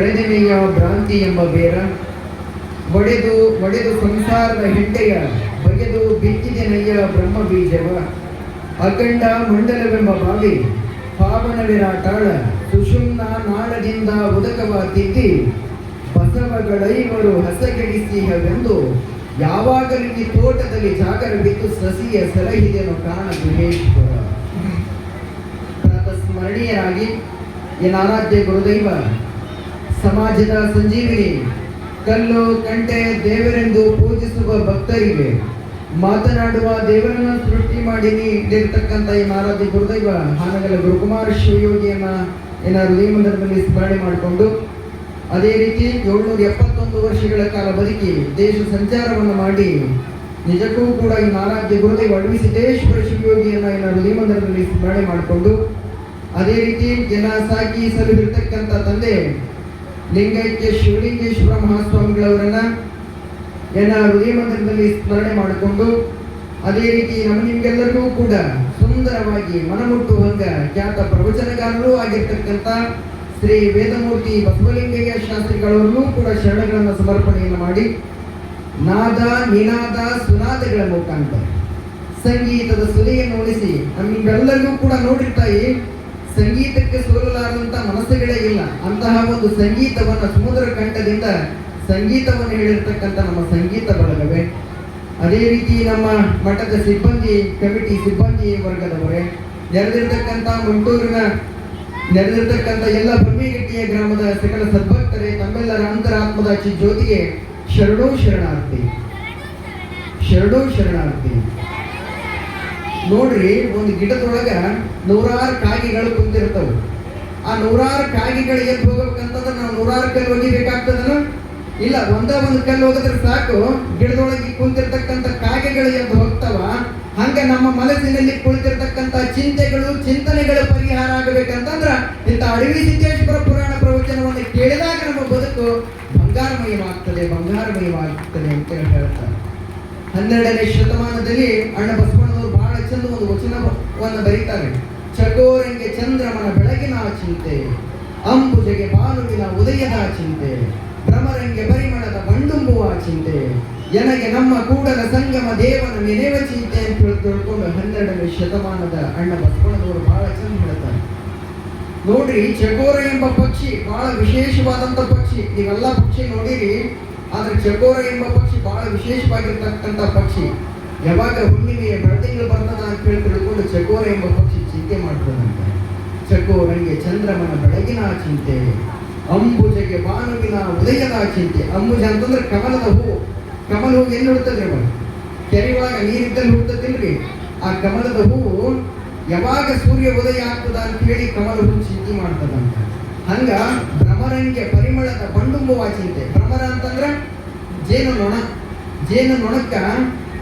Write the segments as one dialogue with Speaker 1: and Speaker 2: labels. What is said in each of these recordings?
Speaker 1: ಹಳೆದೆನೆಯ ಭ್ರಾಂತಿ ಎಂಬ ಬೇರ? ಒಡೆದು ಒಡೆದು ಸಂಸಾರದ ಹೆಂಡೆಯ ಬಗೆದು ಬಿತ್ತಿದೆನೆಯ ಬ್ರಹ್ಮ ಬೀಜವ ಅಖಂಡ ಮಂಡಲವೆಂಬ ಬಾವಿ ಪಾವನ ವಿರಾಟಾಳ ಸುಷುಮ್ನ ನಾಳದಿಂದ ಉದಕವ ತಿದ್ದಿ ಬಸವಗಳೈವರು ಹಸಗೆಡಿಸಿಹವೆಂದು ಯಾವಾಗಲೂ ಈ ತೋಟದಲ್ಲಿ ಜಾಗರ ಬಿದ್ದು ಸಸಿಯ ಸಲಹಿದೆನು ಕಾಣ ಗುಹೇಶ್ವರ. ಈ ಆರಾಧ್ಯ ಗುರುದೈವ ಸಮಾಜದ ಸಂಜೀವಿನಿ, ಕಲ್ಲು ಕಂಟೆ ದೇವರೆಂದು ಪೂಜಿಸುವ ಭಕ್ತರಿಗೆ ಮಾತನಾಡುವ ದೇವರನ್ನು ಸೃಷ್ಟಿ ಮಾಡಿ ಇಟ್ಟಿರ್ತಕ್ಕಂಥ ಈ ಮಾರಾಧಿ ಗುರುದೈವ ಹಾನಗಲ ಗುರುಕುಮಾರ ಶಿವಯೋಗಿಯನ್ನ ಏನ ಹೃದಯ ಮಂದಿರದಲ್ಲಿ ಸ್ಮರಣೆ ಮಾಡಿಕೊಂಡು, ಅದೇ ರೀತಿ ಏಳ್ನೂರ ಎಪ್ಪತ್ತೊಂದು ವರ್ಷಗಳ ಕಾಲ ಬದುಕಿ ದೇಶ ಸಂಚಾರವನ್ನು ಮಾಡಿ ನಿಜಕ್ಕೂ ಕೂಡ ಈ ಮಾರಾಧ್ಯ ಗುರುದೈವ ಅಡವಿ ಸಿದ್ದೇಶ್ವರ ಶಿವಯೋಗಿಯನ್ನ ಏನ ಹೃದಯ ಮಂದಿರದಲ್ಲಿ ಸ್ಮರಣೆ ಮಾಡಿಕೊಂಡು, ಅದೇ ರೀತಿ ಜನ ಸಾಕಿ ಸಲುಬಿರ್ತಕ್ಕಂಥ ತಂದೆ ಲಿಂಗೈಕ್ಯ, ಶಿವಲಿಂಗೇಶ್ವರ ಮಹಾಸ್ವಾಮಿಗಳವರನ್ನ ಏನ ಹೃದಯ ಮಂದಿರದಲ್ಲಿ ಸ್ಮರಣೆ ಮಾಡಿಕೊಂಡು, ಅದೇ ರೀತಿ ನಮ್ಮ ನಿಮ್ಗೆಲ್ಲರಿಗೂ ಕೂಡ ಸುಂದರವಾಗಿ ಮನಮುಟ್ಟುವಂಗ ಖ್ಯಾತ ಪ್ರವಚನಗಾರರೂ ಆಗಿರ್ತಕ್ಕಂಥ ಶ್ರೀ ವೇದಮೂರ್ತಿ ಬಸವಲಿಂಗಯ್ಯ ಶಾಸ್ತ್ರಿಗಳವರನ್ನೂ ಕೂಡ ಶರಣಗಳನ್ನು ಸಮರ್ಪಣೆಯನ್ನು ಮಾಡಿ, ನಾದ, ನಿನಾದ, ಸುನಾದಗಳ ಮುಖಾಂತರ ಸಂಗೀತದ ಸುಲಿಯನ್ನು ಉಳಿಸಿ ನಮ್ಮೆಲ್ಲರಿಗೂ ಕೂಡ ನೋಡಿರ್ತಾಯಿ. ಸಂಗೀತಕ್ಕೆ ಸೋಲಲಾರದಂತ ಮನಸ್ಸುಗಳೇ ಇಲ್ಲ. ಅಂತಹ ಒಂದು ಸಂಗೀತವನ್ನ ಸಮುದ್ರ ಕಂಠದಿಂದ ಸಂಗೀತವನ್ನು ಹೇಳಿರ್ತಕ್ಕಂಥ ನಮ್ಮ ಸಂಗೀತ ಬಳಗವೇ. ಅದೇ ರೀತಿ ನಮ್ಮ ಮಠದ ಸಿಬ್ಬಂದಿ, ಕಮಿಟಿ ಸಿಬ್ಬಂದಿ ವರ್ಗದವರೇ, ನೆರೆದಿರ್ತಕ್ಕಂಥ ಮುಂಟೂರಿನ, ನೆರೆದಿರ್ತಕ್ಕಂಥ ಎಲ್ಲ ಬ್ರಹ್ಮಿಗಟ್ಟಿಯ ಗ್ರಾಮದ ಸಕಲ ಸದ್ಭಕ್ತರೇ, ತಮ್ಮೆಲ್ಲರ ಅಂತರಾತ್ಮದ ಜ್ಯೋತಿಗೆ ಶರಣೋ ಶರಣಾರ್ಥಿ ಶರಣೋ ಶರಣಾರ್ಥಿ ನೋಡ್ರಿ, ಒಂದು ಗಿಡದೊಳಗ ನೂರಾರು ಕಾಗಿಗಳು ಕುಂತಿರ್ತವೆ. ಆ ನೂರಾರು ಕಾಗಿಗಳು ಎದ್ದು ಹೋಗ್ಬೇಕಂತಂದ್ರೆ ನಾವು ನೂರಾರು ಕಲ್ಲು ಒಗಿಬೇಕಾಗ್ತದನ? ಇಲ್ಲ, ಒಂದೇ ಒಂದು ಕಲ್ಲು ಹೋಗಿದ್ರೆ ಸಾಕು, ಗಿಡದೊಳಗೆ ಕುಂತಿರ್ತಕ್ಕಂಥ ಕಾಗೆಗಳು ಎದ್ದು ಹೋಗ್ತಾವ? ಹಂಗ ನಮ್ಮ ಮನಸ್ಸಿನಲ್ಲಿ ಕುಳಿತಿರ್ತಕ್ಕಂಥ ಚಿಂತೆಗಳು, ಚಿಂತನೆಗಳು ಪರಿಹಾರ ಆಗಬೇಕಂತಂದ್ರ ಇಂಥ ಅಡವಿ ಸಿದ್ದೇಶ್ವರ ಪುರಾಣ ಪ್ರವಚನವನ್ನು ಕೇಳಿದಾಗ ನಮ್ಮ ಬದುಕು ಬಂಗಾರಮಯವಾಗ್ತದೆ ಬಂಗಾರಮಯವಾಗ್ತದೆ ಅಂತ ಹೇಳಿ ಹೇಳ್ತಾರೆ. ಹನ್ನೆರಡನೇ ಶತಮಾನದಲ್ಲಿ ಅಣ್ಣ ಬಹಳ ಚಂದ ಒಂದು ವಚನವನ್ನು ಬರೀತಾರೆ. ಚಟೋರಂಗೆ ಚಂದ್ರಮನ ಬೆಳಗಿನ ಚಿಂತೆ, ಅಂಬುಜೆಗೆ ಬಾನುವಿನ ಉದಯದ ಚಿಂತೆ, ಭ್ರಮರಂಗೆ ಪರಿಮಳದ ಬಂಡುಂಬುವ ಚಿಂತೆ, ಎನಗೆ ನಮ್ಮ ಕೂಡಲ ಸಂಗಮ ದೇವನ ನೆನೆವ ಚಿಂತೆ ಅಂತ ತಿಳ್ಕೊಂಡು ಹನ್ನೆರಡನೇ ಶತಮಾನದ ಅಣ್ಣ ಬಸವಣ್ಣನವರು ಬಹಳ ಚಂದ ಹೇಳ್ತಾರೆ. ನೋಡ್ರಿ, ಚಕೋರ ಎಂಬ ಪಕ್ಷಿ ಬಹಳ ವಿಶೇಷವಾದಂತ ಪಕ್ಷಿ. ನೀವೆಲ್ಲ ಪಕ್ಷಿ ನೋಡಿರಿ, ಆದ್ರೆ ಚಕೋರ ಎಂಬ ಪಕ್ಷಿ ಬಹಳ ವಿಶೇಷವಾಗಿರ್ತಕ್ಕಂಥ ಪಕ್ಷಿ. ಯಾವಾಗ ಹುಣ್ಣಿಮೆಯ ಬೆಳದಿಂಗಳು ಬರ್ತದ ಅಂತ ಹೇಳಿ ತಿಳ್ಕೊಂಡು ಚಕೋರ ಎಂಬ ಪಕ್ಷಿ ಚಿಂತೆ ಮಾಡ್ತದಂತೆ. ಚಕೋರಂಗೆ ಚಂದ್ರಮನ ಬೆಳಗಿನ ಚಿಂತೆ, ಅಂಬುಜಗೆ ಬಾನುವಿನ ಉದಯದ ಚಿಂತೆ. ಅಂಬುಜ ಅಂತಂದ್ರೆ ಕಮಲದ ಹೂವು ಕಮಲ ಹೂವು ಎಲ್ಲಿ ಹುಡ್ತದ್ರಿ ಅವ ಕೆರೆ ನೀರಿದ್ದಲ್ಲಿ ಹುಡ್ತದಿಲ್ರಿ ಆ ಕಮಲದ ಹೂವು ಯಾವಾಗ ಸೂರ್ಯ ಉದಯ ಆಗ್ತದ ಅಂತ ಹೇಳಿ ಕಮಲ ಹೂ ಚಿಂತೆ ಮಾಡ್ತದಂತ. ಹಂಗ ಭ್ರಮರಂಗೆ ಪರಿಮಳದ ಬಂಡುಂಬುವ ಚಿಂತೆ. ಭ್ರಮರ ಅಂತಂದ್ರ ಜೇನು ನೊಣ. ಜೇನು ನೊಣಕ್ಕ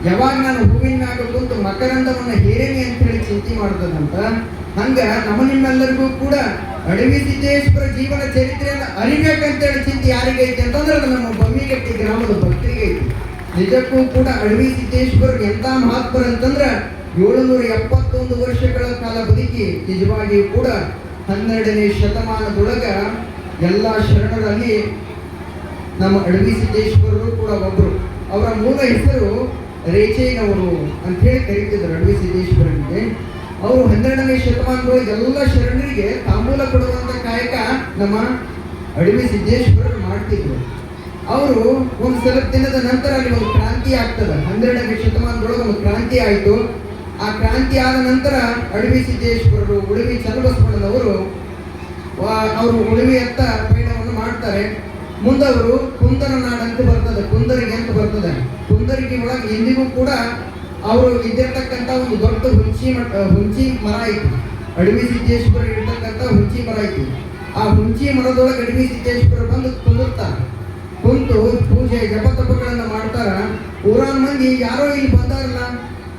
Speaker 1: ಯಾವಾಗ ನಾನು ಹೂವಿನ ಮ್ಯಾಗ ಮಕರಂದವನ್ನು ಹೇರೇನಿ ಅಂತ ಹೇಳಿ ಚಿಂತೆ ಮಾಡ್ತದಂತ ಹಂಗ ನಮ್ಮ ನಿಮ್ಮೆಲ್ಲರಿಗೂ ಕೂಡ ಅಡವಿ ಸಿದ್ದೇಶ್ವರ ಜೀವನ ಚರಿತ್ರೆಯನ್ನ ಅರಿಬೇಕಂತೇಳಿ ಚಿಂತೆ ಯಾರಿಗೆ ಐತಿ ಅಂತಂದ್ರೆ ಅದು ನಮ್ಮ ಬಮ್ಮಿಗಟ್ಟಿ ಗ್ರಾಮದ ಭಕ್ತಿಗೆ ಐತಿ. ನಿಜಕ್ಕೂ ಕೂಡ ಅಡವಿ ಸಿದ್ದೇಶ್ವರ ಎಂತ ಮಹಾತ್ಮರು ಅಂತಂದ್ರ ಏಳುನೂರ ಎಪ್ಪತ್ತೊಂದು ವರ್ಷಗಳ ಕಾಲ ಬದುಕಿ ನಿಜವಾಗಿಯೂ ಕೂಡ ಹನ್ನೆರಡನೇ ಶತಮಾನದೊಳಗ ಎಲ್ಲ ಶರಣರಲ್ಲಿ ನಮ್ಮ ಅಡವಿ ಸಿದ್ದೇಶ್ವರರು ಕೂಡ ಒಬ್ಬರು ಅವರ ಮೂಲ ಹೆಸರು ರೇಚೇನವರು ಅಂತ ಹೇಳಿ ಕರೀತಿದ್ರು ಅಡವಿ ಸಿದ್ದೇಶ್ವರನಿಗೆ. ಅವರು ಹನ್ನೆರಡನೇ ಶತಮಾನದೊಳಗೆ ಎಲ್ಲ ಶರಣರಿಗೆ ತಾಂಬೂಲ ಕೊಡುವಂಥ ಕಾಯಕ ನಮ್ಮ ಅಡವಿ ಸಿದ್ದೇಶ್ವರರು ಮಾಡ್ತಿದ್ರು. ಅವರು ಒಂದು ಸ್ವಲ್ಪ ದಿನದ ನಂತರ ಅಲ್ಲಿ ಒಂದು ಕ್ರಾಂತಿ ಆಗ್ತದೆ. ಹನ್ನೆರಡನೇ ಶತಮಾನದೊಳಗೆ ಒಂದು ಕ್ರಾಂತಿ ಆಯಿತು. ಆ ಕ್ರಾಂತಿ ಆದ ನಂತರ ಅಡವಿ ಸಿದ್ದೇಶ್ವರರು ಉಳಿವಿ ಚನ್ನಬಸವಣ್ಣನವರು ಅವರು ಅವರು ಅಂತ ಪಯಣವನ್ನು ಮಾಡ್ತಾರೆ. ಮುಂದವರು ಕುಂದರ ನಾಡಂತ ಬರ್ತದೆ. ಕುಂದರಿಗೆ ಅಂತ ಬರ್ತದೆ. ಕುಂದರಿಗೆ ಒಳಗೆ ಎಂದಿಗೂ ಕೂಡ ಅವರು ಇದ್ದಿರ್ತಕ್ಕಂಥ ಒಂದು ದೊಡ್ಡ ಹುಂಚಿ ಹುಂಚಿ ಮರ ಐತಿ. ಅಡವಿ ಸಿದ್ದೇಶ್ವರ ಇರ್ತಕ್ಕಂಥ ಹುಂಚಿ ಮರ ಐತಿ. ಆ ಹುಂಚಿ ಮರದೊಳಗೆ ಅಡವಿ ಸಿದ್ದೇಶ್ವರ ಬಂದು ಕುಂದಿರ್ತಾರೆ. ಕುಂತು ಪೂಜೆ, ಜಪ ತಪಗಳನ್ನು ಮಾಡ್ತಾರ. ಊರಾನ್ ಮಂದಿ ಯಾರೋ ಇಲ್ಲಿ ಬಂದಾರಲ್ಲ?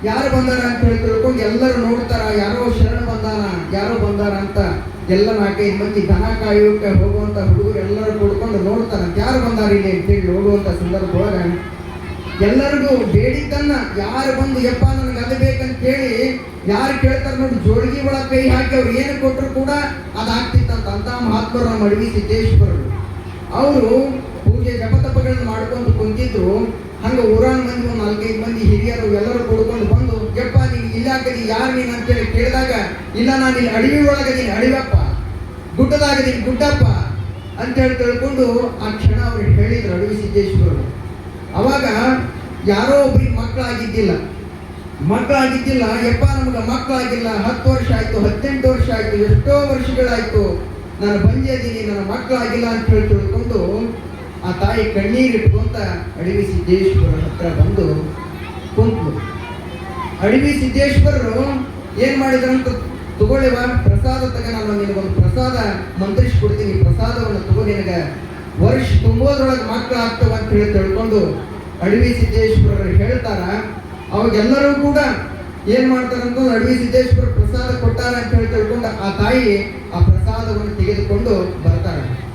Speaker 1: ಯಾರು ಬಂದಾರ ಅಂತ ಹೇಳಿ ತಿಳ್ಕೊಂಡು ಎಲ್ಲರೂ ನೋಡ್ತಾರ, ಯಾರೋ ಶರಣ ಬಂದಾರ ಯಾರೋ ಬಂದಾರ ಅಂತ. ಎಲ್ಲ ನಾಲ್ಕೈದು ಮಂದಿ ದನ ಕಾಯೋಕೆ ಹೋಗುವಂತ ಹುಡುಗರು ಎಲ್ಲರೂ ಕೂಡ್ಕೊಂಡು ನೋಡ್ತಾರ, ಯಾರು ಬಂದಾರ ಇಲ್ಲಿ ಅಂತೇಳಿ ನೋಡುವಂತ ಸಂದರ್ಭದೊಳಗ ಎಲ್ಲರಿಗೂ ಬೇಡಿದ್ದನ್ನ ಯಾರು ಬಂದು ಯಪ್ಪ ನನಗೆ ಅದು ಬೇಕಂತ ಹೇಳಿ ಯಾರು ಕೇಳ್ತಾರ ನೋಡಿ ಜೋಡಿಗೆ ಒಳಗೆ ಕೈ ಹಾಕಿ ಅವ್ರು ಏನು ಕೊಟ್ಟರು ಕೂಡ ಅದಾಗ್ತಿತ್ತಂತ ಅಂತ ಮಹಾತ್ಮರು ನಮ್ಮ ಸಿದ್ದೇಶ್ವರರು. ಅವರು ಪೂಜೆ ಜಪತಪಗಳನ್ನು ಮಾಡ್ಕೊಂಡು ಕುಂತಿದ್ರು. ಹಂಗ ಊರಾನ್ ಮಂದಿ ಒಂದು ನಾಲ್ಕೈದು ಮಂದಿ ಹಿರಿಯರು ಎಲ್ಲರೂ ಕೊಡ್ಕೊಂಡು ಬಂದು, ಯಪ್ಪ ನೀನು ಇಲ್ಲಾಕದಿ ಯಾರು ನೀನು ಅಂತೇಳಿ ಕೇಳಿದಾಗ, ಇಲ್ಲ ನಾನು ಇಲ್ಲಿ ಅಡವಿ ಒಳಗದೀನಿ ಅಡವಿಯಪ್ಪ. ಗುಡ್ಡದಾಗದೀನಿ ಗುಡ್ಡಪ್ಪ. ಅಂತೇಳಿ ತಿಳ್ಕೊಂಡು ಆ ಕ್ಷಣ ಅವ್ರು ಹೇಳಿದ್ರು ಅಡವಿ ಸಿದ್ದೇಶ್ವರರು. ಅವಾಗ ಯಾರೋ ಒಬ್ರಿಗೆ ಮಕ್ಕಳಾಗಿದ್ದಿಲ್ಲ. ಮಕ್ಕಳಾಗಿದ್ದಿಲ್ಲ, ಯಪ್ಪ ನಮ್ಗೆ ಮಕ್ಕಳಾಗಿಲ್ಲ, ಹತ್ತು ವರ್ಷ ಆಯ್ತು, ಹದಿನೆಂಟು ವರ್ಷ ಆಯ್ತು, ಎಷ್ಟೋ ವರ್ಷಗಳಾಯಿತು, ನಾನು ಬಂದಿದ್ದೀನಿ ನನ್ನ ಮಕ್ಕಳಾಗಿಲ್ಲ ಅಂತ ಹೇಳಿ ತಿಳ್ಕೊಂಡು ಆ ತಾಯಿ ಕಣ್ಣೀರಿಟ್ಕೊಂತ ಅಡವಿ ಸಿದ್ದೇಶ್ವರ ಹತ್ರ ಬಂದು ಕುಂತು ಅಡವಿ ಸಿದ್ದೇಶ್ವರರು ಏನ್ ಮಾಡಿದ್ರಂತ ತಗೊಳ್ಳಿವ ಪ್ರಸಾದ ತಗ, ನಾನು ಒಂದು ಪ್ರಸಾದ ಮಂತ್ರಿಸ್ಕೊಡ್ತೀನಿ ಪ್ರಸಾದವನ್ನು ತಗೋ, ನಿನಗೆ ವರ್ಷ ತುಂಬೋದ್ರೊಳಗೆ ಮಕ್ಕಳು ಆಗ್ತವ ಅಂತ ಹೇಳಿ ತಿಳ್ಕೊಂಡು ಅಡವಿ ಸಿದ್ದೇಶ್ವರರು ಹೇಳ್ತಾರ. ಅವಾಗೆಲ್ಲರೂ ಕೂಡ ಏನ್ ಮಾಡ್ತಾರಂತಂದ್ರೆ ಅಡವಿ ಸಿದ್ದೇಶ್ವರ ಪ್ರಸಾದ ಕೊಟ್ಟಾರ ಅಂತ ಹೇಳಿ ತಿಳ್ಕೊಂಡು ಆ ತಾಯಿ ಆ ಪ್ರಸಾದವನ್ನು ತೆಗೆದುಕೊಂಡು ಬರ್ತಾರೆ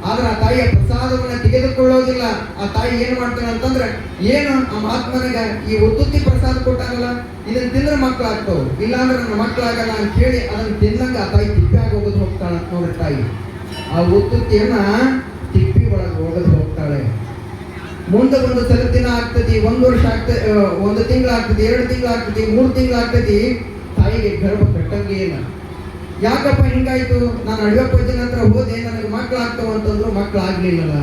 Speaker 1: ಆದ್ರೆ ಆ ತಾಯಿಯ ಪ್ರಸಾದವನ್ನ ತೆಗೆದುಕೊಳ್ಳೋದಿಲ್ಲ. ಆ ತಾಯಿ ಏನ್ ಮಾಡ್ತಾನೆ ಅಂತಂದ್ರೆ, ಏನು ಆ ಮಹಾತ್ಮನಿಗೆ ಈ ಒತ್ತುತ್ತಿ ಪ್ರಸಾದ ಕೊಟ್ಟಾಗಲ್ಲ ಇದನ್ನ ತಿಂದ್ರೆ ಮಕ್ಕಳು ಆಗ್ತಾವ ಇಲ್ಲಾಂದ್ರೆ ನನ್ನ ಮಕ್ಕಳಾಗಲ್ಲ ಅಂತ ಹೇಳಿ ಅದನ್ನ ತಿನ್ನಂಗ ಆ ತಾಯಿ ತಿಪ್ಪಿ ಹೋಗೋದು ಹೋಗ್ತಾಳೆ ನೋಡ್ರಿ ತಾಯಿ. ಆ ಒತ್ತುತ್ತಿಯನ್ನ ತಿಪ್ಪಿ ಒಳಗೆ ಹೋಗೋದು ಹೋಗ್ತಾಳೆ. ಮುಂದೆ ಒಂದು ಸಲ ದಿನ ಆಗ್ತದೆ, ಒಂದು ವರ್ಷ ಆಗ್ತದೆ ಒಂದು ತಿಂಗಳು ಆಗ್ತದೆ, ಎರಡು ತಿಂಗಳು ಆಗ್ತದೆ, ಮೂರು ತಿಂಗಳು ಆಗ್ತದೆ, ತಾಯಿಗೆ ಗರ್ಭ ಕಟ್ಟಂಗೆ ಇಲ್ಲ. ಯಾಕಪ್ಪ ಹಿಂಗಾಯ್ತು? ನಾನು ಅಡಿಯಪ್ಪಜ್ಜನ ಹತ್ರ ಹೋದೆ, ನನಗೆ ಮಕ್ಕಳು ಆಗ್ತಾವ ಅಂತಂದ್ರು ಮಕ್ಕಳು ಆಗ್ಲಿಲ್ಲಲ್ಲ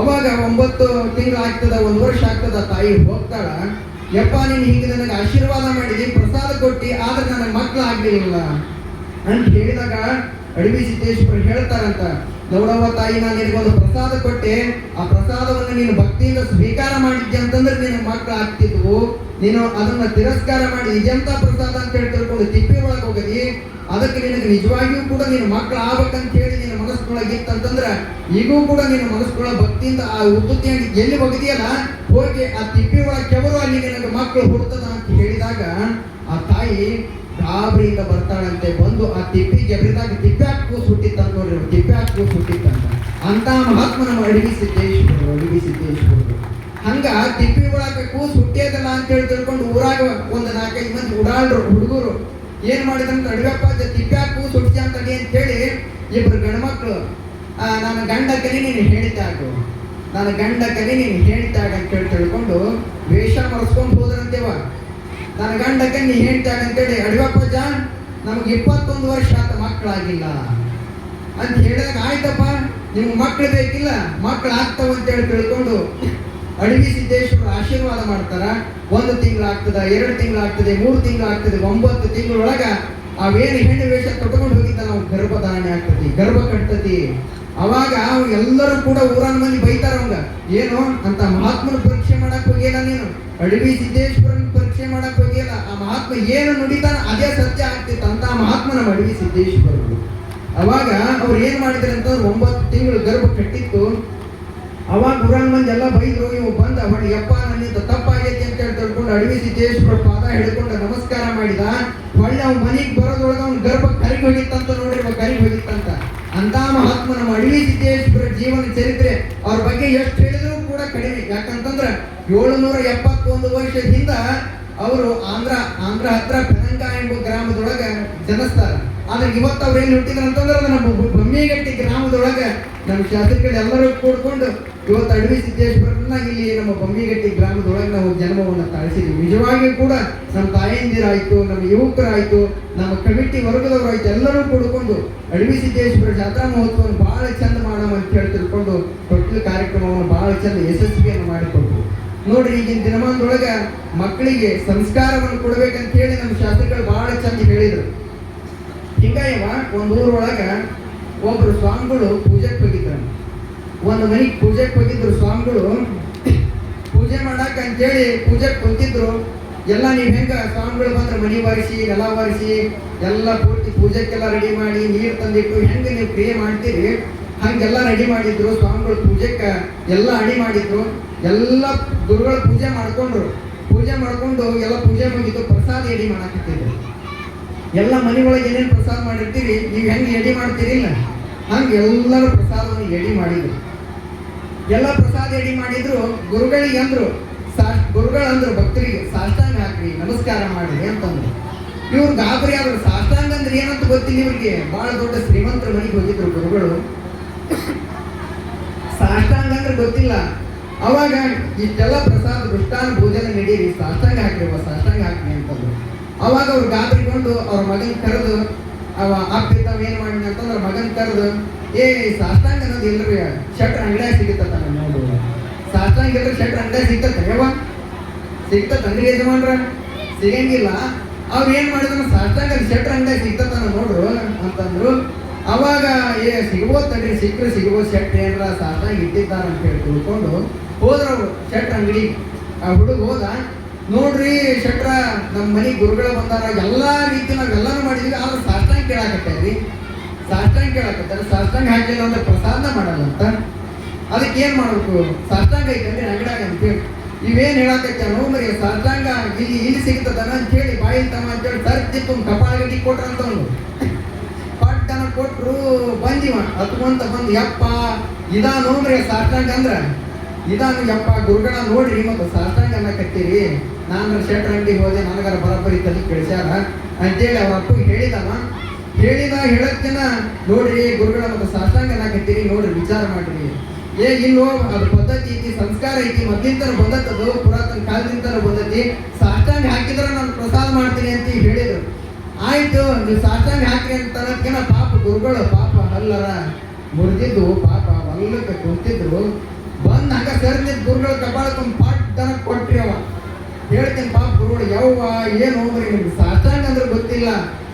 Speaker 1: ಅವಾಗ ಒಂಬತ್ತು ತಿಂಗಳು ಆಗ್ತದ, ಒಂದು ವರ್ಷ ಆಗ್ತದ ತಾಯಿ ಹೋಗ್ತಾಳ. ಯಪ್ಪ, ನೀನು ಹಿಂಗೆ ನನಗೆ ಆಶೀರ್ವಾದ ಮಾಡಿದಿ, ಪ್ರಸಾದ ಕೊಟ್ಟಿ, ಆದ್ರೆ ನನಗೆ ಮಕ್ಕಳು ಆಗ್ಲಿಲ್ಲ ಅಂತ ಹೇಳಿದಾಗ ಅಡವಿ ಸಿದ್ದೇಶ್ವರ ಹೇಳ್ತಾರಂತ ನೋಡವ್ವ ತಾಯಿ ನಾನು ಒಂದು ಪ್ರಸಾದ ಕೊಟ್ಟೆ. ಆ ಪ್ರಸಾದವನ್ನು ನೀನು ಭಕ್ತಿಯಿಂದ ಸ್ವೀಕಾರ ಮಾಡಿದ್ದೆ ಅಂತಂದ್ರೆ ನಿನ್ನ ಮಕ್ಕಳು ಆಗ್ತಿದ್ವು ನೀನು ಅದನ್ನ ತಿರಸ್ಕಾರ ಮಾಡಿ ನಿಜಂತ ಪ್ರಸಾದ ಅಂತ ಹೇಳಿ ತಿಳ್ಕೊಂಡು ತಿಪ್ಪಿ ಒಳಗೆ ಹೋಗದಿ ಅದಕ್ಕೆ ನಿನಗೆ ನಿಜವಾಗಿಯೂ ಕೂಡ ನೀನು ಮಕ್ಕಳು ಆಗ್ಬೇಕಂತ ಹೇಳಿ ನಿನ್ನ ಮನಸ್ಸಿನೊಳಗೆ ಇತ್ತಂತಂದ್ರೆ ಈಗೂ ಕೂಡ ನಿನ್ನ ಮನಸ್ಸಿನೊಳಗೆ ಭಕ್ತಿಯಿಂದ ಆ ಉತ್ತುತ್ತಿ ಎಲ್ಲಿ ಹೋಗಿದೆಯಲ್ಲ, ಹೋಗಿ ಆ ತಿಪ್ಪೆ ಒಳಗೆ ಕೆವರು ಅಲ್ಲಿ ನಿನಗೆ ಮಕ್ಕಳು ಹುಡ್ತದ ಅಂತ ಹೇಳಿದಾಗ ಆ ತಾಯಿ ಗಾಬರಿಯಿಂದ ಬರ್ತಾಳಂತೆ ಬಂದು ಆ ತಿಪ್ಪಿ ಜಬರಿದಾಗ ತಿಪ್ಪಿ ಹಾಕು ಸುಟ್ಟಿತ್ತಂತ ನೋಡ್ರಿ ತಿಪ್ಪೆ ಹಾಕು ಸುಟ್ಟಿತ್ತಂತ ಅಂತ ಮಹಾತ್ಮ ನಮ್ಮ ಅಡವಿ ಸಿದ್ದೇಶ್ವರರು ಅಡವಿ ಸಿದ್ದೇಶ್ವರರು ಹಂಗ ತಿಪ್ಪಿ ಒಳಗೆ ಕೂ ಅಂತ ಹೇಳಿ ತಿಳ್ಕೊಂಡು ಊರಾಗ ಒಂದು ನಾಲ್ಕೈದು ಮಂದಿ ಉಡಾಳ್ರು, ಹುಡುಗರು ಏನ್ ಮಾಡಿದಂತ ಅಡುಗೆಪ್ಪ ತಿಪ್ಪಿ ಹಾಕು ಸುಟ್ಟಿ ಅಂತ ಅಡಿ ಅಂತ ಹೇಳಿ ಇಬ್ರು ಗಂಡ್ಮಕ್ಳು ನನ್ನ ಗಂಡ ಕಲಿ ನೀನು ಹೇಳಿದ್ದಾಗು, ನನ್ನ ಗಂಡ ಕಲಿ ನೀನು ಅಂತ ಹೇಳಿ ತಿಳ್ಕೊಂಡು ವೇಷ ಮರೆಸ್ಕೊಂಡು ಹೋದ್ರಂತೇವ ನನ್ನ ಗಂಡ ಕನ್ನಿ ಹೇಳ್ತಾನೆ ಅಂತೇಳಿ ಜಾನ್, ನಮ್ಗೆ ಇಪ್ಪತ್ತೊಂದು ವರ್ಷ ಆತ ಮಕ್ಕಳಾಗಿಲ್ಲ. ಅಂತ ಹೇಳಿದಾಗ ಆಯ್ತಪ್ಪ, ನಿಮ್ಗೆ ಮಕ್ಕಳು ಬೇಕಿಲ್ಲ ಮಕ್ಕಳು ಆಗ್ತಾವ ಅಂತೇಳಿ ತಿಳ್ಕೊಂಡು ಅಡವಿ ಸಿದ್ದೇಶ್ವರ ಆಶೀರ್ವಾದ ಮಾಡ್ತಾರ. ಒಂದು ತಿಂಗಳು ಆಗ್ತದ ಎರಡು ತಿಂಗಳು ಆಗ್ತದೆ ಮೂರು ತಿಂಗಳು ಆಗ್ತದೆ ಒಂಬತ್ತು ತಿಂಗಳೊಳಗ ಅವೇನು ಹೆಣ್ಣು ವೇಷ ತೊಟ್ಕೊಂಡು ಹೋಗಿದ್ದ ನಾವು ಗರ್ಭಧಾರಣೆ ಆಗ್ತತಿ, ಗರ್ಭ ಕಟ್ತತಿ. ಅವಾಗ ಅವ್ ಎಲ್ಲರೂ ಕೂಡ ಊರನ್ನ ಮಂದಿ ಬೈತಾರ ಅವಂಗ, ಏನು ಅಂತ ಮಹಾತ್ಮನ ಪರೀಕ್ಷೆ ಮಾಡಕ್ ಹೋಗಿಲ್ಲ ನೀನು? ಅಡವಿ ಸಿದ್ದೇಶ್ವರನ ಆ ಮಹಾತ್ಮ ಏನು ನುಡಿತಾನ ಅದೇ ಸತ್ಯ ಆಗ್ತಿತ್ತು ಅಂತ ಆ ಮಹಾತ್ಮನ ಅಡವಿ ಸಿದ್ದೇಶ್ವರರು ಅವಾಗ ಅವ್ರು ಏನ್ ಮಾಡಿದ್ರು ಅಂತ ಒಂಬತ್ತು ತಿಂಗಳು ಗರ್ಭ ಕಟ್ಟಿತ್ತು. ಅವಾಗ ಗುರಾನ್ ಮಂದಿ ಎಲ್ಲ ಬೈದ್ರು ಇವು ಬಂದ ಅವಳು, ಯಪ್ಪ ನನ್ನಿಂದ ತಪ್ಪಾಗೈತಿ ಅಂತ ಹೇಳಿ ತಿಳ್ಕೊಂಡು ಅಡವಿ ಸಿದ್ದೇಶ್ವರ ಪಾದ ಹಿಡ್ಕೊಂಡು ನಮಸ್ಕಾರ ಮಾಡಿದ. ಹೊಳ್ಳಿ ಅವ್ನ ಮನೆಗೆ ಬರೋದೊಳಗ ಅವ್ನ ಗರ್ಭ ಕರಿ ಹೋಗಿತ್ತಂತ ನೋಡ್ರಿ, ಇವಾಗ ಕರಿ ಹೋಗಿತ್ತಂತ. ಅಂತ ಮಹಾತ್ಮ ನಮ್ಮ ಅಡವಿ ಸಿದ್ದೇಶ್ವರ ಜೀವನ ಚರಿತ್ರೆ ಅವ್ರ ಬಗ್ಗೆ ಎಷ್ಟು ಹೇಳಿದ್ರು ಕೂಡ ಕಡಿಮೆ. ಯಾಕಂತಂದ್ರ ಏಳುನೂರ ಎಪ್ಪತ್ತೊಂದು ವರ್ಷದ ಹಿಂದ ಅವರು ಆಂಧ್ರ ಆಂಧ್ರ ಹತ್ರ ಪೆನಂಕ ಎಂಬ ಗ್ರಾಮದೊಳಗೆ ಜನಿಸ್ತಾರ. ಆದ್ರೆ ಇವತ್ತು ಅವ್ರು ಏನು ಹುಟ್ಟಿದ್ರು ಅಂತಂದ್ರೆ ನಮ್ಮ ಬೊಮ್ಮಿಗಟ್ಟಿ ಗ್ರಾಮದೊಳಗೆ ನಮ್ಮ ಶಾಸಕರು ಎಲ್ಲರೂ ಕೂಡ್ಕೊಂಡು ಇವತ್ತು ಅಡವಿ ಸಿದ್ದೇಶ್ವರನ್ನ ಇಲ್ಲಿ ನಮ್ಮ ಬೊಮ್ಮಿಗಟ್ಟಿ ಗ್ರಾಮದೊಳಗೆ ನಾವು ಜನ್ಮವನ್ನು ತಾಳಿಸಿದ್ವಿ. ನಿಜವಾಗಿಯೂ ಕೂಡ ನಮ್ಮ ತಾಯಂದಿರಾಯ್ತು, ನಮ್ಮ ಯುವಕರಾಯ್ತು, ನಮ್ಮ ಕಮಿಟಿ ವರ್ಗದವರಾಯ್ತು ಎಲ್ಲರೂ ಕೂಡ್ಕೊಂಡು ಅಡವಿ ಸಿದ್ದೇಶ್ವರ ಜಾತ್ರಾ ಮಹೋತ್ಸವವನ್ನು ಬಹಳ ಚಂದ ಮಾಡೋಣ ಅಂತ ಹೇಳಿ ತಿಳ್ಕೊಂಡು ಕೊಟ್ಟಲು ಕಾರ್ಯಕ್ರಮವನ್ನು ಬಹಳ ಚಂದ ಯಶಸ್ವಿಯನ್ನು ಮಾಡಿಕೊಟ್ರು. ನೋಡ್ರಿ, ಈಗಿನ ದಿನಮಾನದೊಳಗ ಮಕ್ಕಳಿಗೆ ಸಂಸ್ಕಾರವನ್ನು ಕೊಡ್ಬೇಕಂತ ಹೇಳಿ ನಮ್ಮ ಶಾಸ್ತ್ರಿಗಳು ಬಹಳ ಚಂದ ಹೇಳಿದ್ರು. ಹಿಂಗಾಯವ ಒಂದು ಊರೊಳಗ ಒಬ್ರು ಸ್ವಾಮಿಗಳು ಪೂಜೆಗೆ ಹೋಗಿದ್ರು. ಒಂದು ಮನೆಗೆ ಪೂಜೆಗೆ ಹೋಗಿದ್ರು ಸ್ವಾಮಿಗಳು. ಪೂಜೆ ಮಾಡಾಕ ಅಂತೇಳಿ ಪೂಜೆಗೆ ಕುಂತಿದ್ರು. ಎಲ್ಲ ನೀವು ಹೆಂಗ ಸ್ವಾಮಿಗಳು ಬಂದ್ರೆ ಮನಿ ಬಾರಿಸಿ ನೆಲ ಬಾರಿಸಿ ಎಲ್ಲ ಪೂರ್ತಿ ಪೂಜೆಕ್ಕೆಲ್ಲ ರೆಡಿ ಮಾಡಿ ನೀರು ತಂದಿಟ್ಟು ಹೆಂಗೆ ನೀವು ಕ್ರಿಯೆ ಮಾಡ್ತೀರಿ? ಹಂಗೆಲ್ಲ ರೆಡಿ ಮಾಡಿದ್ರು, ಸ್ವಾಮಿಗಳು ಪೂಜೆಗೆ ಎಲ್ಲ ಅಡಿ ಮಾಡಿದ್ರು, ಎಲ್ಲ ಗುರುಗಳ ಪೂಜೆ ಮಾಡ್ಕೊಂಡ್ರು. ಪೂಜೆ ಮಾಡ್ಕೊಂಡು ಎಲ್ಲ ಪೂಜೆ ಮುಗಿದು ಪ್ರಸಾದ ಎಡಿ ಮಾಡಾಕತ್ತಿದ್ರು. ಎಲ್ಲ ಮನೆ ಒಳಗೆ ಏನೇನು ಪ್ರಸಾದ ಮಾಡಿರ್ತೀರಿ, ನೀವು ಹೆಂಗೆ ಎಡಿ ಮಾಡ್ತೀರಿಲ್ಲ ಹಂಗೆ ಎಲ್ಲರೂ ಪ್ರಸಾದವನ್ನು ಎಡಿ ಮಾಡಿದ್ರು. ಎಲ್ಲ ಪ್ರಸಾದ ಎಡಿ ಮಾಡಿದ್ರು, ಗುರುಗಳಿಗೆ ಅಂದ್ರು, ಸಾ, ಗುರುಗಳು ಅಂದ್ರು, ಭಕ್ತರಿಗೆ, ಸಾಷ್ಟಾಂಗ ಹಾಕ್ರಿ, ನಮಸ್ಕಾರ ಮಾಡ್ರಿ ಅಂತಂದ್ರು. ಇವ್ರು ಗಾಬರಿ ಆದ್ರು. ಸಾಷ್ಟಾಂಗ ಅಂದ್ರೆ ಏನಂತ ಗೊತ್ತಿಲ್ಲ ಇವ್ರಿಗೆ. ಬಹಳ ದೊಡ್ಡ ಶ್ರೀಮಂತರ ಮನೆಗೆ ಹೋಗಿದ್ರು ಗುರುಗಳು. ಸಾ ಅಂದ್ರೆ ಗೊತ್ತಿಲ್ಲ. ಅವಾಗ ಇಷ್ಟೆಲ್ಲ ಪ್ರಸಾದ ದೃಷ್ಟಾನ ಭೋಜನ ನಡೀರಿ ಸಾಷ್ಟಾಂಗ ಹಾಕ್ರಿ ಅವ್ವ, ಸಾಷ್ಟಾಂಗ ಹಾಕ್ರಿ ಅಂತಂದ್ರು. ಅವಾಗ ಅವ್ರು ಗಾತ್ರಿಕೊಂಡು ಅವ್ರ ಮಗನ್ ಕರೆದು ಅವ ಅಪ್ಪಿದ್ದವ ಏನ್ ಮಾಡಿ ಅಂತಂದ್ರೆ ಮಗನ್ ಕರೆದು ಏ ಸಾಷ್ಟಾಂಗ ಅನ್ನೋದು ಇಲ್ರಿ ಶಟ್ರ್ ಅಂಗಡಿಯಾಗ ಸಿಗುತ್ತ ನೋಡು ಸಾಷ್ಟಾಂಗ ಇಲ್ರಿ ಶಟ್ರ್ ಅಂಗಡಿಯಾಗ ಸಿಗ್ತತ್ತ ಯಾವ ಸಿಗ್ತತ್ತನ್ರಿ ಯಜಮಾನ್ರ. ಸಿಗಂಗಿಲ್ಲ. ಅವ್ರು ಏನ್ ಮಾಡಿದ್ರು ಸಾಷ್ಟಾಂಗ ಶಟ್ರ ಅಂಗಡಿಯಾಗ ಸಿಗ್ತತ್ತ ನೋಡ್ರು ಅಂತಂದ್ರು. ಅವಾಗ ಏ ಸಿಗುವ ತಡಿ, ಸಿಕ್ಕರೆ ಸಿಗುವ ಶೆಟ್ ಏನರ ಸಾಷ್ಟಾಂಗ ಇಟ್ಟಿದ್ದಾರೆ ಅಂತ ಹೇಳಿ ತಿಳ್ಕೊಂಡು ಹೋದ್ರ ಶೆಟ್ ಅಂಗಡಿ. ಆ ಹುಡುಗ ಹೋದ, ನೋಡ್ರಿ ಶೆಟ್ರ ನಮ್ಮ ಮನೆ ಗುರುಗಳು ಬಂದಾರ, ಎಲ್ಲಾ ರೀತಿ ನಾವೆಲ್ಲಾನು ಮಾಡಿದ್ವಿ, ಆದ್ರೆ ಸಾಷ್ಟಾಂಗ ಕೇಳಾಕತ್ತೇವ್ರಿ ಸಾಷ್ಟಾಂಗ ಕೇಳಾಕತ್ತಾರೆ ಸಾಷ್ಟಾಂಗ ಹಾಕಿಲ್ಲ ಅಂದ್ರೆ ಪ್ರಸಾದ ಮಾಡಲ್ಲ ಅಂತ. ಅದಕ್ಕೆ ಏನು ಮಾಡ್ಬೇಕು? ಸಾಷ್ಟಾಂಗ ಐತಂದ್ರೆ ಅಂಗಡಿಯಾಗ ಅಂತೇಳಿ. ಇವೇನ್ ಹೇಳಾಕತ್ತಾನೋ ಮರಿ ಸಾಷ್ಟಾಂಗ ಇಲ್ಲಿ ಇಲ್ಲಿ ಸಿಗ್ತದನ ಅಂತ ಹೇಳಿ ಬಾಯಿ ತಮ್ಮ ಅಂತೇಳಿ ತರ್ತಿತ್ತು ಕಪಾಳ ಗಟ್ಟಿ ಕೊಟ್ರಂತವ್ನು. ಕೊಟ್ರು ಬಂದಿವ. ಹತ್ಕೊಂತ ಬಂದು, ಯಪ್ಪ ಇದಾ ನೋಡ್ರಿ ಸಾಷ್ಟಾಂಗ ಅಂದ್ರ. ಇದಾನು ಯಪ್ಪ ಗುರುಗಳ ನೋಡ್ರಿ, ಮತ್ತು ಸಾಷ್ಟಾಂಗ ಅನ್ನಕತ್ತೀರಿ ನಾನು ಶೆಟ್ರ ಅಂಗಡಿಗೆ ಹೋದೆ, ನನಗರ ಬರಬ್ಬರಿ ತಲೆ ಕೆಡಿಸ್ಯಾರ. ಅಂತೇಳಿ ಅವ್ರ ಅಪ್ಪಗೆ ಹೇಳಿದವ. ಹೇಳಿದ ಹೇಳಕ್ಕಿನ ನೋಡ್ರಿ ಗುರುಗಳ ಮತ್ತು ಸಾಷ್ಟಾಂಗ ಅನ್ನಕತ್ತೀರಿ ನೋಡ್ರಿ, ವಿಚಾರ ಮಾಡ್ರಿ. ಏ ಇನ್ನು ಅದು ಪದ್ಧತಿ ಐತಿ, ಸಂಸ್ಕಾರ ಐತಿ ಮೊದ್ಲಿಂತನ ಬಂದದ್ದು ಪುರಾತನ ಕಾಲದಿಂದ ಬಂದತಿ. ಸಾಷ್ಟಾಂಗ ಹಾಕಿದ್ರೆ ನಾನು ಪ್ರಸಾದ ಮಾಡ್ತೀನಿ ಅಂತ ಹೇಳಿದ್ರು. ಆಯ್ತು ನೀವು ಹಾಕಿ ಅಂತ ಪಾಪ ಗುರುಗಳು, ಪಾಪ ಅಲ್ಲರ ಮುರಿದಿದ್ದು, ಪಾಪ ಹೊಲ್ಲಕ್ಕೆ ಕುಂತಿದ್ರು. ಬಂದ್ ಹಂಗ ಗುರುಗಳು ಗುರುಗಳ ಕಪಾಳಕ್ಕೊಂದು ಪಾಟ್ ತನ ಕೊಟ್ರಿ ಅವ. ಹೇಳ್ತೀನಿ ಪಾಪ ಗುರುಗಳು, ಯವ್ವ, ಏನು ಹೋಗ್ರಿ ನಿಮ್ಗೆ ಸಾಷ್ಟಾಂಗ ಅಂದ್ರೆ ಗೊತ್ತಿಲ್ಲ.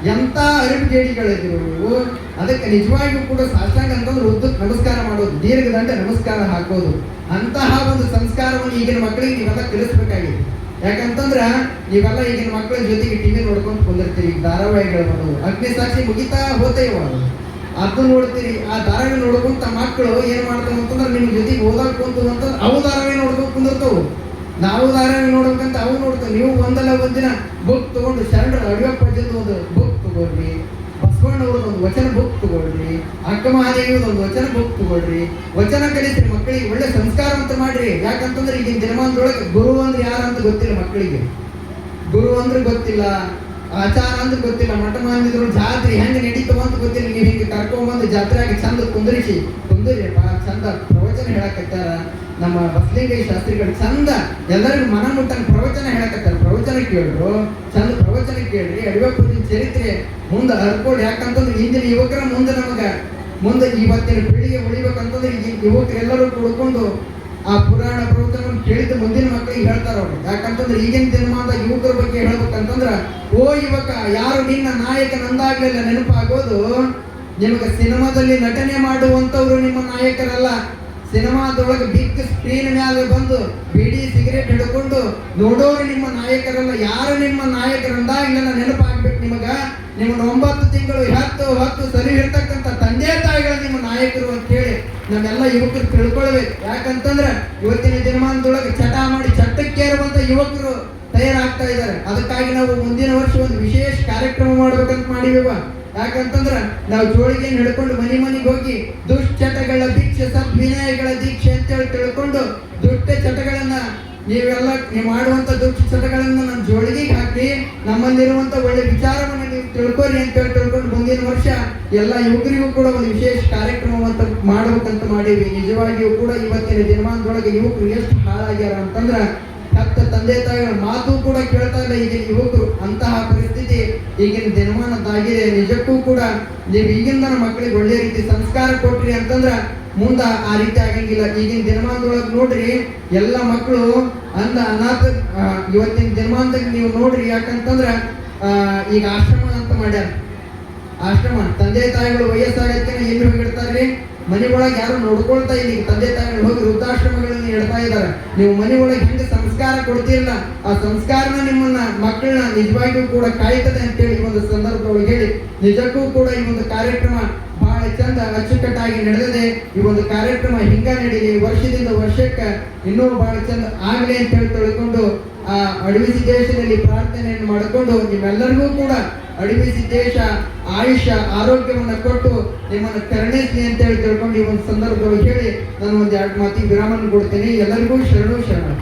Speaker 1: ಎಂತ ಅರಿವುಗೇಡಿಗಳಿದ್ರು ನೀವು? ಅದಕ್ಕೆ ನಿಜವಾಗಿಯೂ ಕೂಡ ಸಾಷ್ಟಾಂಗ ಅಂತಂದ್ರೆ ಉದ್ದಕ್ಕೆ ನಮಸ್ಕಾರ ಮಾಡೋದು, ದೀರ್ಘದಂಡ ನಮಸ್ಕಾರ ಹಾಕೋದು. ಅಂತಹ ಒಂದು ಸಂಸ್ಕಾರವನ್ನು ಈಗಿನ ಮಕ್ಕಳಿಗೆ ನೀವೆಲ್ಲ ಕಲಿಸ್ಬೇಕಾಗಿದೆ ಯಾಕಂತಂದ್ರ ನೀವೆಲ್ಲ ಈಗಿನ ಮಕ್ಕಳ ಜೊತೆಗೆ ಟಿವಿ ನೋಡ್ಕೊಂಡು ಕುಂದಿರ್ತೀರಿ ಈಗ ಧಾರಾವಾಹಿಗಳು ಅಗ್ನಿ ಸಾಕ್ಷಿ ಮುಗಿತಾ ಹೋತೇವ ಅದು ನೋಡ್ತೀರಿ. ಆ ಧಾರಾವಾಹಿ ನೋಡ್ಕೊಂತ ಮಕ್ಕಳು ಏನು ಮಾಡ್ತಾವೆ ಅಂತಂದ್ರೆ ನಿಮ್ಮ ಜೊತೆಗೆ ಓದಾಕ್ ಕುಂತು ಅಂತಂದ್ರೆ ಅವು ಧಾರಾವಾಹಿ ನೋಡ್ಕೊಂಡು ಕುಂದಿರ್ತಾವು. ನಾವು ಧಾರಾವಾಹಿ ನೋಡ್ಬೇಕಂತ ಅವು ನೋಡ್ತಾವೆ. ನೀವು ಒಂದಲ್ಲ ಒಂದಿನ ಬುಕ್ ತಗೊಂಡು ಶರಣರ ಅಡಿಯಪ್ಪಜ್ಜದ ಒಂದು ಬುಕ್ ತಗೊಳ್ರಿ ಬಸವಣ್ಣವ್ರದ್ದು ಒಂದು ವಚನ ಬುಕ್ ತಗೊಳ್ರಿ ಅಕ್ಕ ಮಹಾದೇವಿಯವ್ರದ್ದು ಒಂದು ವಚನ ಬುಕ್ ತಗೊಳ್ರಿ. ವಚನ ಕಲಿಸ್ರಿ ಮಕ್ಕಳಿಗೆ ಒಳ್ಳೆ ಸಂಸ್ಕಾರ ಅಂತ ಮಾಡ್ರಿ. ಯಾಕಂತಂದ್ರೆ ಈಗಿನ ದಿನಮಾನದೊಳಗೆ ಗುರು ಅಂದ್ರೆ ಯಾರಂತ ಗೊತ್ತಿಲ್ಲ ಮಕ್ಕಳಿಗೆ. ಗುರು ಅಂದ್ರೆ ಗೊತ್ತಿಲ್ಲ, ಆಚಾರ ಅಂದ್ರೆ ಗೊತ್ತಿಲ್ಲ, ಮಠ ಮಾಡಿದ್ರು ಜಾತ್ರೆ ಹೆಂಗ್ ನಡೀತವ ಅಂತ ಗೊತ್ತಿಲ್ಲ. ನೀವು ಹಿಂಗೆ ಕರ್ಕೊಂಡ್ಬಂದು ಜಾತ್ರೆಗೆ ಚಂದ ಕುಂದ್ರಿಸಿ ಕುಂದ್ರಿ ಬಹಳ ಚಂದ ಪ್ರವಚನ ಹೇಳಕತ್ತಾರ. ನಮ್ಮ ಬಸಲಿಂಗಯ್ಯ ಶಾಸ್ತ್ರಿಗಳು ಚಂದ, ಎಲ್ಲರಿಗೂ ಮನ ಮುಟ್ಟಂಗ್ ಪ್ರವಚನ ಹೇಳಕತ್ತಾರ. ಪ್ರವಚನ ಕೇಳ್ರು, ಚಂದ ಪ್ರವಚನ ಕೇಳ್ರಿ. ಅಡಿವಪ್ಪನ ಚರಿತ್ರೆ ಮುಂದೆ ಹರ್ಕೊಂಡು ಯಾಕಂತಂದ್ರೆ ಇಂದಿನ ಯುವಕರ ಮುಂದೆ ನಮಗೆ, ಮುಂದೆ ಇವತ್ತಿನ ಪೀಳಿಗೆ ಉಳಿಬೇಕಂತಂದ್ರೆ ಈ ಯುವಕರೆಲ್ಲರೂ ಕುಡ್ಕೊಂಡು ಆ ಪುರಾಣ ಪ್ರವಚನ ಕೇಳಿದ ಮುಂದಿನ ಮಕ್ಕಳಿಗೆ ಹೇಳ್ತಾರ ಅವ್ರು. ಯಾಕಂತಂದ್ರೆ ಈಗಿನ ದಿನಮಾನದ ಯುವಕರ ಬಗ್ಗೆ ಹೇಳ್ಬೇಕಂತಂದ್ರ, ಓ ಯುವಕ, ಯಾರು ನಿನ್ನ ನಾಯಕ ನಂದಾಗ್ಲಿಲ್ಲ ನೆನಪಾಗೋದು ನಿಮಗೆ ಸಿನಿಮಾದಲ್ಲಿ ನಟನೆ ಮಾಡುವಂತವ್ರು ನಿಮ್ಮ ನಾಯಕರಲ್ಲ. ಸಿನಿಮಾದೊಳಗೆ ಬಿಗ್ ಸ್ಕ್ರೀನ್ ಮ್ಯಾಲೆ ಬಂದು ಬಿಡಿ ಸಿಗರೇಟ್ ಹಿಡ್ಕೊಂಡು ನೋಡೋರು ನಿಮ್ಮ ನಾಯಕರಲ್ಲ. ಯಾರು ನಿಮ್ಮ ನಾಯಕರಂದಾಗ್ಲಿಲ್ಲ ನೆನಪಾಗ್ಬೇಕು ನಿಮಗ. ನಿಮ್ಮ ಒಂಬತ್ತು ತಿಂಗಳು ಹತ್ತು ಹತ್ತು ಸರಿ ಇರ್ತಕ್ಕಂಥ ತಂದೆ ತಾಯಿಗಳು ನಿಮ್ಮ ನಾಯಕರು ಅಂತ ಹೇಳಿ ನಾವೆಲ್ಲ ಯುವಕರು ತಿಳ್ಕೊಳ್ಬೇಕು. ಯಾಕಂತಂದ್ರೆ ಇವತ್ತಿನ ದಿನಮಾನದೊಳಗೆ ಚಟ ಮಾಡಿ ಚಟ್ಟಕ್ಕೇರುವಂತ ಯುವಕರು ತಯಾರಾಗ್ತಾ ಇದ್ದಾರೆ. ಅದಕ್ಕಾಗಿ ನಾವು ಮುಂದಿನ ವರ್ಷ ಒಂದು ವಿಶೇಷ ಕಾರ್ಯಕ್ರಮ ಮಾಡ್ಬೇಕಂತ ಮಾಡಿವಿವ ಯಾಕಂತಂದ್ರ ನಾವು ಜೋಳಿಗೆ ಹಿಡ್ಕೊಂಡು ಮನೆ ಮನೆಗೆ ಹೋಗಿ ದುಶ್ಚಟಗಳ ದೀಕ್ಷೆ ಸದ್ವಿನಯಗಳ ದೀಕ್ಷೆ ಅಂತೇಳಿ ತಿಳ್ಕೊಂಡು ದುಷ್ಟ ಚಟಗಳನ್ನ ನೀವೆಲ್ಲ ನೀವು ಮಾಡುವಂತ ದುಷ್ಟ ಚಟಗಳನ್ನ ನಮ್ಮ ಜೋಳಿಗೆ ಹಾಕಿ ನಮ್ಮಲ್ಲಿರುವಂತ ಒಳ್ಳೆ ವಿಚಾರವನ್ನು ನೀವು ತಿಳ್ಕೊರಿ ಅಂತೇಳಿ ತಿಳ್ಕೊಂಡು ಮುಂದಿನ ವರ್ಷ ಎಲ್ಲ ಯುವಕರಿಗೂ ಕೂಡ ಒಂದು ವಿಶೇಷ ಕಾರ್ಯಕ್ರಮವಂತ ಮಾಡಬೇಕಂತ ಮಾಡೀವಿ. ನಿಜವಾಗಿಯೂ ಕೂಡ ಇವತ್ತಿನ ದಿನಮಾನದೊಳಗೆ ಯುವಕರು ಎಷ್ಟು ಹಾಳಾಗ್ಯಾರ ಅಂತಂದ್ರ ಹತ್ತ ತಂದೆ ತಾಯಿಗಳ ಮಾತು ಕೂಡ ಕೇಳ್ತಾ ಇಲ್ಲ. ಈಗಿನ ಯುವಕರು ಅಂತಹ ಪರಿಸ್ಥಿತಿ ಈಗಿನ ದಿನಮಾನದ್ದಾಗಿದೆ. ನಿಜಕ್ಕೂ ಕೂಡ ನೀವು ಈಗಿಂದ ಮಕ್ಕಳಿಗೆ ಒಳ್ಳೆ ರೀತಿ ಸಂಸ್ಕಾರ ಕೊಟ್ರಿ ಅಂತಂದ್ರ ಮುಂದ ಆ ರೀತಿ ಆಗಂಗಿಲ್ಲ. ಈಗಿನ ದಿನಮಾನದೊಳಗೆ ನೋಡ್ರಿ, ಎಲ್ಲ ಮಕ್ಕಳು ಅಂದ ಅನಾಥ ಇವತ್ತಿನ ದಿನಮಾನದಾಗ ನೀವು ನೋಡ್ರಿ. ಯಾಕಂತಂದ್ರ ಈಗ ಆಶ್ರಮ ಅಂತ ಮಾಡ್ಯಾರ. ಆಶ್ರಮ, ತಂದೆ ತಾಯಿಗಳು ವಯಸ್ಸಾಗತ್ತೆ ಎಲ್ಲಿ ಹೋಗಿರ್ತಾರ್ರಿ? ಮನೆ ಒಳಗೆ ಯಾರು ನೋಡ್ಕೊಳ್ತಾ ಇಲ್ಲಿ. ತಂದೆ ತಾಯಿಗಳು ಹೋಗಿ ವೃದ್ಧಾಶ್ರಮಗಳಲ್ಲಿ ಇಡ್ತಾ ಇದ್ದಾರೆ. ನೀವು ಮನೆ ಒಳಗೆ ಹೆಂಗೆ ಸಂಸ್ಕಾರ ಕೊಡ್ತೀರಲ್ಲ, ಆ ಸಂಸ್ಕಾರನ ನಿಮ್ಮನ್ನ ಮಕ್ಕಳನ್ನ ನಿಜವಾಗಿಯೂ ಕೂಡ ಕಾಯ್ತದೆ ಅಂತೇಳಿ ಈ ಒಂದು ಸಂದರ್ಭದೊಳಗೆ ಹೇಳಿ. ನಿಜಕ್ಕೂ ಕೂಡ ಈ ಒಂದು ಕಾರ್ಯಕ್ರಮ ಬಹಳ ಚಂದ ಅಚ್ಚುಕಟ್ಟಾಗಿ ನಡೆದಿದೆ. ಈ ಒಂದು ಕಾರ್ಯಕ್ರಮ ಹಿಂಗ ನಡೀಲಿ ವರ್ಷದಿಂದ ವರ್ಷಕ್ಕೆ ಇನ್ನೂ ಬಹಳ ಚಂದ ಆಗಲಿ ಅಂತ ಹೇಳಿ ತಿಳ್ಕೊಂಡು, ಆ ಅಡವಿ ಸಿದ್ದೇಶದಲ್ಲಿ ಪ್ರಾರ್ಥನೆಯನ್ನು ಮಾಡಿಕೊಂಡು ನಿಮ್ಮೆಲ್ಲರಿಗೂ ಕೂಡ ಅಡವಿ ಸಿದ್ದೇಶ, ಆಯುಷ್ಯ, ಆರೋಗ್ಯವನ್ನು ಕೊಟ್ಟು ನಿಮ್ಮನ್ನು ಕರುಣಿಸಿ ಅಂತ ಹೇಳಿ ತಿಳ್ಕೊಂಡು ಈ ಒಂದು ಸಂದರ್ಭದಲ್ಲಿ ಹೇಳಿ ನಾನು ಒಂದು ಎರಡು ಮಾತಿಗೆ ವಿರಾಮವನ್ನು ಕೊಡ್ತೇನೆ. ಎಲ್ಲರಿಗೂ ಶರಣು, ಶರಣ.